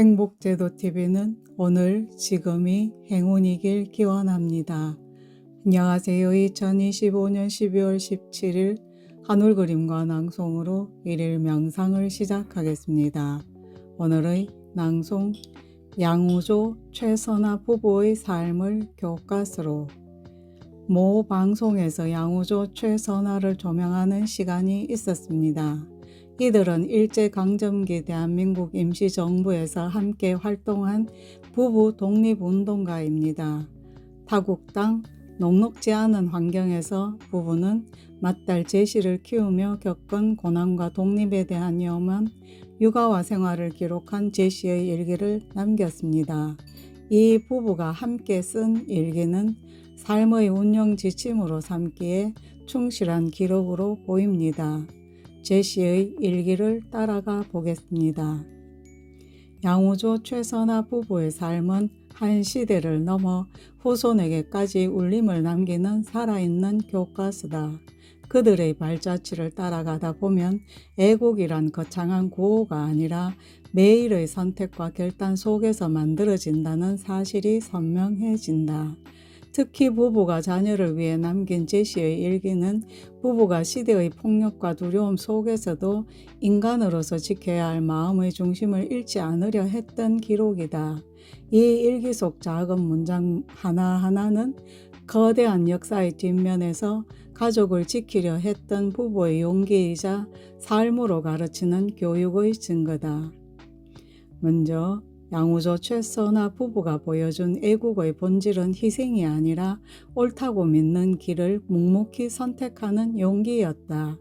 행복제도TV는 오늘 지금이 행운이길 기원합니다. 안녕하세요. 2025년 12월 17일 하늘 그림과 낭송으로 일일 명상을 시작하겠습니다. 오늘의 낭송 양우조 최선아 부부의 삶을 교과서로 모 방송에서 양우조 최선아를 조명하는 시간이 있었습니다. 이들은 일제강점기 대한민국 임시정부에서 함께 활동한 부부 독립운동가입니다. 타국당 녹록지 않은 환경에서 부부는 맏딸 제시를 키우며 겪은 고난과 독립에 대한 위험한 육아와 생활을 기록한 제시의 일기를 남겼습니다. 이 부부가 함께 쓴 일기는 삶의 운영 지침으로 삼기에 충실한 기록으로 보입니다. 제시의 일기를 따라가 보겠습니다. 양우조 최선아 부부의 삶은 한 시대를 넘어 후손에게까지 울림을 남기는 살아있는 교과서다. 그들의 발자취를 따라가다 보면 애국이란 거창한 구호가 아니라 매일의 선택과 결단 속에서 만들어진다는 사실이 선명해진다. 특히 부부가 자녀를 위해 남긴 제시의 일기는 부부가 시대의 폭력과 두려움 속에서도 인간으로서 지켜야 할 마음의 중심을 잃지 않으려 했던 기록이다. 이 일기 속 작은 문장 하나하나는 거대한 역사의 뒷면에서 가족을 지키려 했던 부부의 용기이자 삶으로 가르치는 교육의 증거다. 먼저 양우조 최선아 부부가 보여준 애국의 본질은 희생이 아니라 옳다고 믿는 길을 묵묵히 선택하는 용기였다.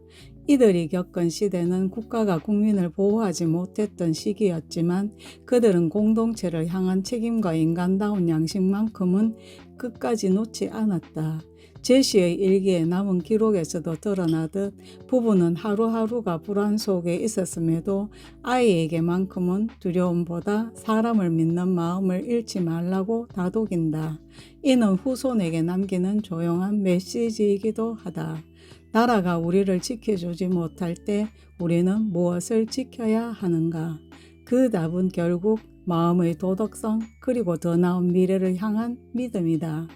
이들이 겪은 시대는 국가가 국민을 보호하지 못했던 시기였지만 그들은 공동체를 향한 책임과 인간다운 양식만큼은 끝까지 놓지 않았다. 제시의 일기에 남은 기록에서도 드러나듯 부부는 하루하루가 불안 속에 있었음에도 아이에게만큼은 두려움보다 사람을 믿는 마음을 잃지 말라고 다독인다. 이는 후손에게 남기는 조용한 메시지이기도 하다. 나라가 우리를 지켜주지 못할 때 우리는 무엇을 지켜야 하는가? 그 답은 결국 마음의 도덕성 그리고 더 나은 미래를 향한 믿음이다.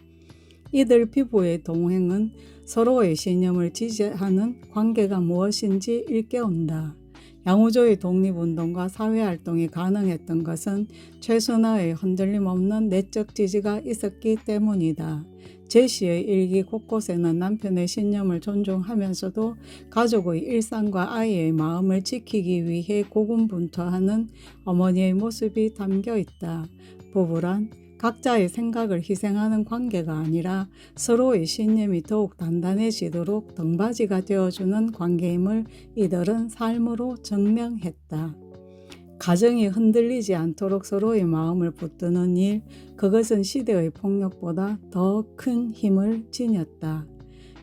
이들 피부의 동행은 서로의 신념을 지지하는 관계가 무엇인지 일깨운다. 양우조의 독립운동과 사회활동이 가능했던 것은 최순화의 흔들림 없는 내적 지지가 있었기 때문이다. 제시의 일기 곳곳에는 남편의 신념을 존중하면서도 가족의 일상과 아이의 마음을 지키기 위해 고군분투하는 어머니의 모습이 담겨 있다. 부부란 각자의 생각을 희생하는 관계가 아니라 서로의 신념이 더욱 단단해지도록 등받이가 되어주는 관계임을 이들은 삶으로 증명했다. 가정이 흔들리지 않도록 서로의 마음을 붙드는 일, 그것은 시대의 폭력보다 더 큰 힘을 지녔다.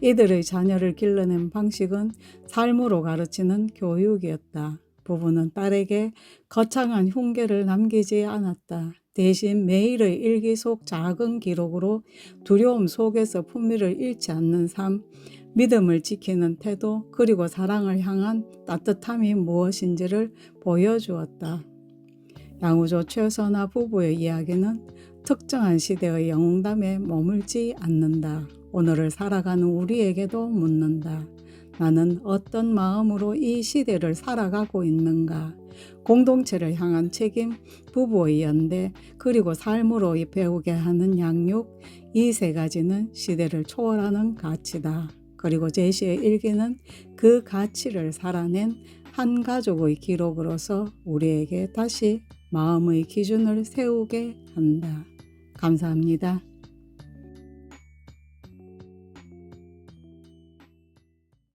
이들의 자녀를 길러낸 방식은 삶으로 가르치는 교육이었다. 부부는 딸에게 거창한 흉계를 남기지 않았다. 대신 매일의 일기 속 작은 기록으로 두려움 속에서 품위를 잃지 않는 삶, 믿음을 지키는 태도, 그리고 사랑을 향한 따뜻함이 무엇인지를 보여주었다. 양우조 최선화 부부의 이야기는 특정한 시대의 영웅담에 머물지 않는다. 오늘을 살아가는 우리에게도 묻는다. 나는 어떤 마음으로 이 시대를 살아가고 있는가? 공동체를 향한 책임, 부부의 연대, 그리고 삶으로 배우게 하는 양육, 이 세 가지는 시대를 초월하는 가치다. 그리고 제시의 일기는 그 가치를 살아낸 한 가족의 기록으로서 우리에게 다시 마음의 기준을 세우게 한다. 감사합니다.